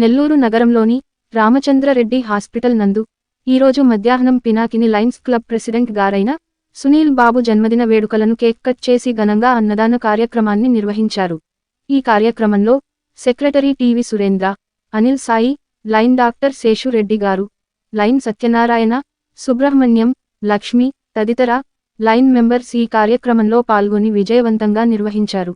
నెల్లూరు నగరంలోని రామచంద్రరెడ్డి హాస్పిటల్ నందు ఈరోజు మధ్యాహ్నం పినాకిని లైన్స్ క్లబ్ ప్రెసిడెంట్ గారైన సునీల్ బాబు జన్మదిన వేడుకలను కేక్ కట్ చేసి ఘనంగా అన్నదాన కార్యక్రమాన్ని నిర్వహించారు. ఈ కార్యక్రమంలో secretary TV Surendra Anil Sai lion doctor Seshu Reddy గారు లైన్ సత్యనారాయణ సుబ్రహ్మణ్యం లక్ష్మి తదితర లైన్ మెంబర్స్ ఈ కార్యక్రమంలో పాల్గొని విజయవంతంగా నిర్వహించారు.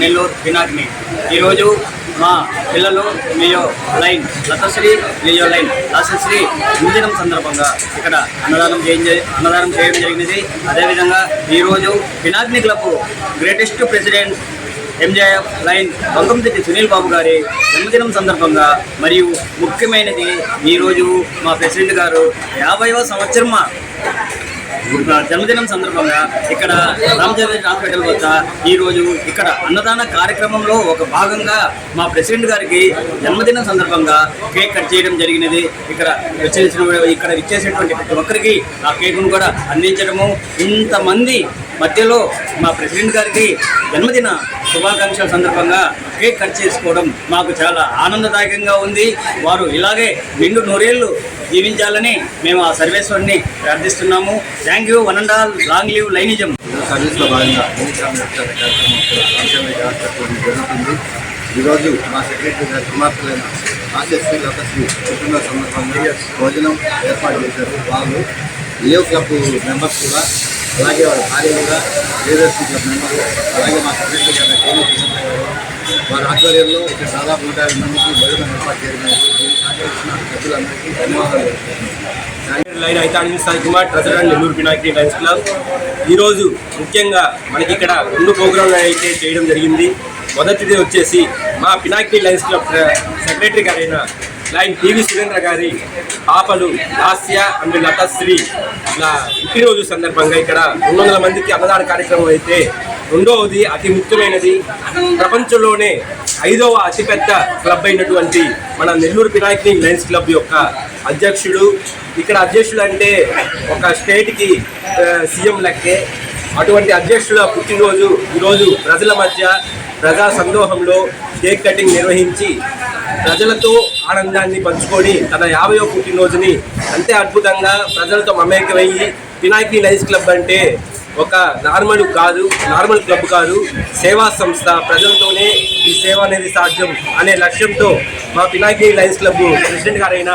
నెల్లూరు దినాగ్ని ఈరోజు మా పిల్లలు Leo lion Lathasri Leo lion Lathasri జన్మదినం సందర్భంగా ఇక్కడ అన్నదానం చేయ అన్నదానం చేయడం జరిగినది. అదేవిధంగా ఈరోజు Pinakini club greatest president MJF lion Bangamsetty Sunil Babu గారి జన్మదినం సందర్భంగా మరియు ముఖ్యమైనది ఈరోజు మా ప్రెసిడెంట్ గారు యాభైవ సంవత్సరం జన్మదినం సందర్భంగా ఇక్కడ రామచంద్ర హాస్పిటల్ వద్ద ఈరోజు ఇక్కడ అన్నదాన కార్యక్రమంలో ఒక భాగంగా మా ప్రెసిడెంట్ గారికి జన్మదినం సందర్భంగా కేక్ కట్ చేయడం జరిగినది. ఇక్కడ వచ్చేసిన ఇక్కడ ఇచ్చేసినటువంటి ప్రతి ఒక్కరికి ఆ కేకును కూడా అందించడము. ఇంతమంది మధ్యలో మా ప్రెసిడెంట్ గారికి జన్మదిన శుభాకాంక్షల సందర్భంగా కేక్ కట్ చేసుకోవడం మాకు చాలా ఆనందదాయకంగా ఉంది. వారు ఇలాగే నిండు నూరేళ్ళు జీవించాలని మేము ఆ సర్వేశ్వరిని ప్రార్థిస్తున్నాము. Thank you one and all long live lionism. సర్వీస్లో భాగంగా జరుగుతుంది. ఈరోజు మా సెక్రటరీ గారి కుమార్తెలైన ఆశస్వి లతశ్రీ కుటుంబ సందర్భంగా భోజనం ఏర్పాటు చేశారు. వాళ్ళు ఏ క్లబ్ మెంబర్స్ కూడా అలాగే వారి భార్య కూడా లీడర్షిప్ క్లబ్ మెంబర్స్ అలాగే మా సెక్రటరీ గారు టీవీ కృష్ణ గారు వారి ఆధ్వర్యంలో ఒక దాదాపు నూట యాభై మందికి భోజనం ఏర్పాటు చేయడం సహకరించిన ధన్యవాదాలు. లైన్ అయితే Anil Sai Kumar president Nellore Pinaki lions club. ఈరోజు ముఖ్యంగా మనకి ఇక్కడ రెండు ప్రోగ్రాంలు అయితే చేయడం జరిగింది. మొదటిది వచ్చేసి మా పినాకి లైన్స్ క్లబ్ సెక్రటరీ గారైన లైన్ టీవీ సురేంద్ర గారి పాపలు లాస్య అండ్ లతశ్రీ ఇలా పుట్టినరోజు సందర్భంగా ఇక్కడ రెండు వందల మందికి అన్నదాన కార్యక్రమం అయితే రెండవది అతి ముఖ్యమైనది. ప్రపంచంలోనే ఐదవ అతిపెద్ద క్లబ్ అయినటువంటి మన నెల్లూరు పినాకిని లయన్స్ క్లబ్ యొక్క అధ్యక్షుడు. ఇక్కడ అధ్యక్షుడు అంటే ఒక స్టేట్కి సీఎం లెక్కే. అటువంటి అధ్యక్షుల పుట్టినరోజు ఈరోజు ప్రజల మధ్య ప్రజా సందోహంలో కేక్ కటింగ్ నిర్వహించి ప్రజలతో ఆనందాన్ని పంచుకొని తన యాభయో పుట్టినరోజుని అంతే అద్భుతంగా ప్రజలతో మమేకమయ్యి పినాకి లైన్స్ క్లబ్ అంటే ఒక నార్మల్ కాదు నార్మల్ క్లబ్ కాదు సేవా సంస్థ. ప్రజలతోనే ఈ సేవ అనేది సాధ్యం అనే లక్ష్యంతో మా పినాకి లైన్స్ క్లబ్ ప్రెసిడెంట్ గారైన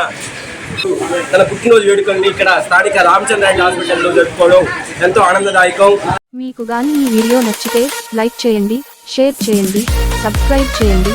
తన పుట్టినరోజు వేడుకల్ని ఇక్కడ స్థానిక రామచంద్ర హాస్పిటల్లో జరుపుకోవడం ఎంతో ఆనందదాయకం. మీకు గాని ఈ వీడియో నచ్చితే లైక్ చేయండి షేర్ చేయండి సబ్స్క్రైబ్ చేయండి.